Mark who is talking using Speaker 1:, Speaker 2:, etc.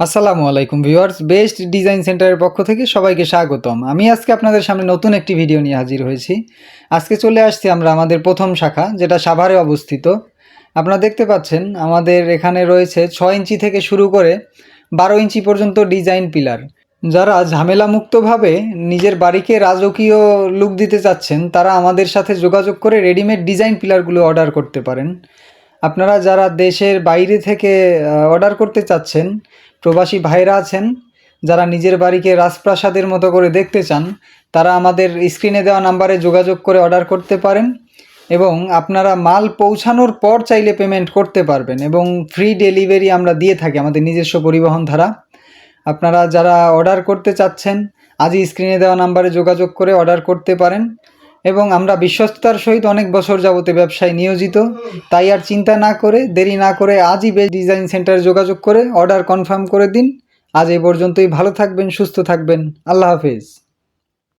Speaker 1: আসসালামু আলাইকুম viewers, best design সেন্টারের পক্ষ থেকে সবাইকে স্বাগতম। আমি আজকে আপনাদের সামনে নতুন একটি ভিডিও নিয়ে হাজির হয়েছি। আজকে চলে আসছি আমরা আমাদের প্রথম শাখা, যেটা সাভারে অবস্থিত। আপনারা দেখতে পাচ্ছেন, আমাদের এখানে রয়েছে ছয় ইঞ্চি থেকে শুরু করে বারো ইঞ্চি পর্যন্ত ডিজাইন পিলার। যারা ঝামেলামুক্তভাবে নিজের বাড়িকে রাজকীয় লুক দিতে চাচ্ছেন, তারা আমাদের সাথে যোগাযোগ করে রেডিমেড ডিজাইন পিলারগুলো অর্ডার করতে পারেন। আপনারা যারা দেশের বাইরে থেকে অর্ডার করতে চাচ্ছেন, প্রবাসী ভাইরা আছেন, যারা নিজের বাড়িকে রাজপ্রাসাদের মতো করে দেখতে চান, তারা আমাদের স্ক্রিনে দেওয়া নাম্বারে যোগাযোগ করে অর্ডার করতে পারেন এবং আপনারা মাল পৌঁছানোর পর চাইলে পেমেন্ট করতে পারবেন এবং ফ্রি ডেলিভারি আমরা দিয়ে থাকি আমাদের নিজস্ব পরিবহন ধারা। আপনারা যারা অর্ডার করতে চাচ্ছেন, আজই স্ক্রিনে দেওয়া নাম্বারে যোগাযোগ করে অর্ডার করতে পারেন। এবং আমরা বিশ্বস্ততার সহিত অনেক বছর যাবতে ব্যবসায় নিয়োজিত। তাই আর চিন্তা না করে, দেরি না করে আজই বেস্ট ডিজাইন সেন্টারে যোগাযোগ করে অর্ডার কনফার্ম করে দিন। আজ এই পর্যন্তই, ভালো থাকবেন, সুস্থ থাকবেন। আল্লাহ হাফেজ।